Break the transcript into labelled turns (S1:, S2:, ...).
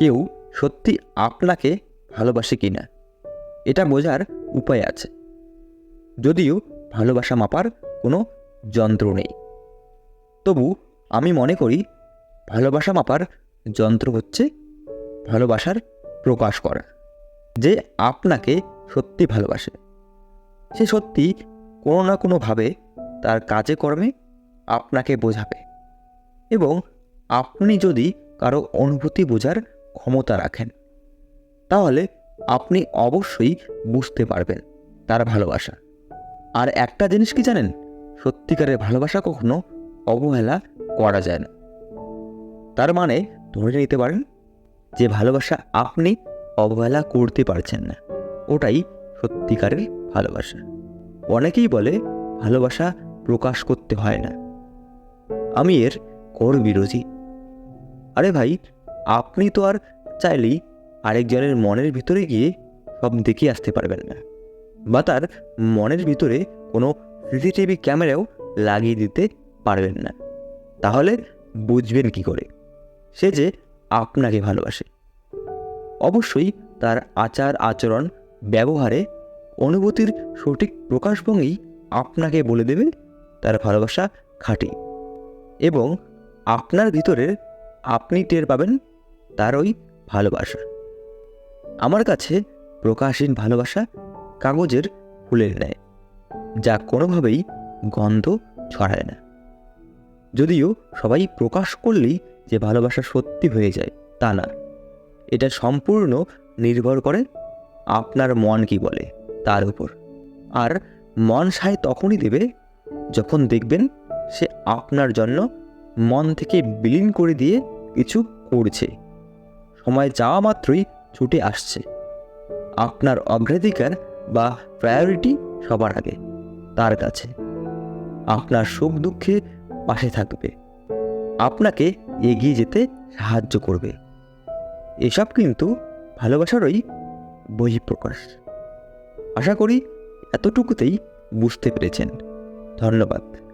S1: কেউ সত্যি আপনাকে ভালোবাসে কি না? এটা বোঝার উপায় আছে। যদিও ভালোবাসা মাপার কোনো যন্ত্র নেই। তবু আমি মনে করি ভালোবাসা মাপার যন্ত্র হচ্ছে ভালোবাসার প্রকাশ করা। যে আপনাকে সত্যি ভালোবাসে। সে সত্যি কোনো না কোনোভাবে তার কাজে কর্মে আপনাকে বোঝাবে। এবং আপনি যদি কারও অনুভূতি বোঝার ক্ষমতা রাখেন। তাহলে আপনি অবশ্যই বুঝতে পারবেন তার ভালোবাসা। আর একটা জিনিস কি জানেন? সত্যিকারের ভালোবাসা কখনো অবহেলা করা যায় না। তার মানে ধরে নিতে পারেন যে ভালোবাসা আপনি অবহেলা করতে পারছেন না। ওটাই সত্যিকারের ভালোবাসা। অনেকেই বলে ভালোবাসা প্রকাশ করতে হয় না। আমি এর ঘোর বিরোধী আরে ভাই আপনি তো আর চাইলেই আরেকজনের মনের ভিতরে গিয়ে সব দেখে আসতে পারবেন না। বা তার মনের ভিতরে কোনো সিসিটিভি ক্যামেরাও লাগিয়ে দিতে পারবেন না। তাহলে বুঝবেন কি করে? সে যে আপনাকে ভালোবাসে। অবশ্যই তার আচার আচরণ, ব্যবহারে অনুভূতির সঠিক প্রকাশভঙ্গি আপনাকে বলে দেবে, তার ভালোবাসা খাঁটি। এবং আপনার ভিতরে আপনি টের পাবেন তার ওই ভালোবাসা। আমার কাছে প্রকাশহীন ভালোবাসা কাগজের ফুলের ন্যায়, যা কোনোভাবেই গন্ধ ছড়ায় না। যদিও সবাই প্রকাশ করলেই যে ভালোবাসা সত্যি হয়ে যায়, তা না। এটা সম্পূর্ণ নির্ভর করে আপনার মন কি বলে, তার উপর। আর মন সায় তখনই দেবে যখন দেখবেন সে আপনার জন্য মন থেকে বিলীন করে দিয়ে কিছু করছে। সময় যাওয়া মাত্রই ছুটে আসছে। আপনার অগ্রাধিকার বা প্রায়োরিটি সবার আগে, তার কাছে। আপনার সুখ দুঃখে পাশে থাকবে। আপনাকে এগিয়ে যেতে সাহায্য করবে। এসব কিন্তু ভালোবাসারই বহিঃপ্রকাশ। আশা করি এতটুকুতেই বুঝতে পেরেছেন। ধন্যবাদ।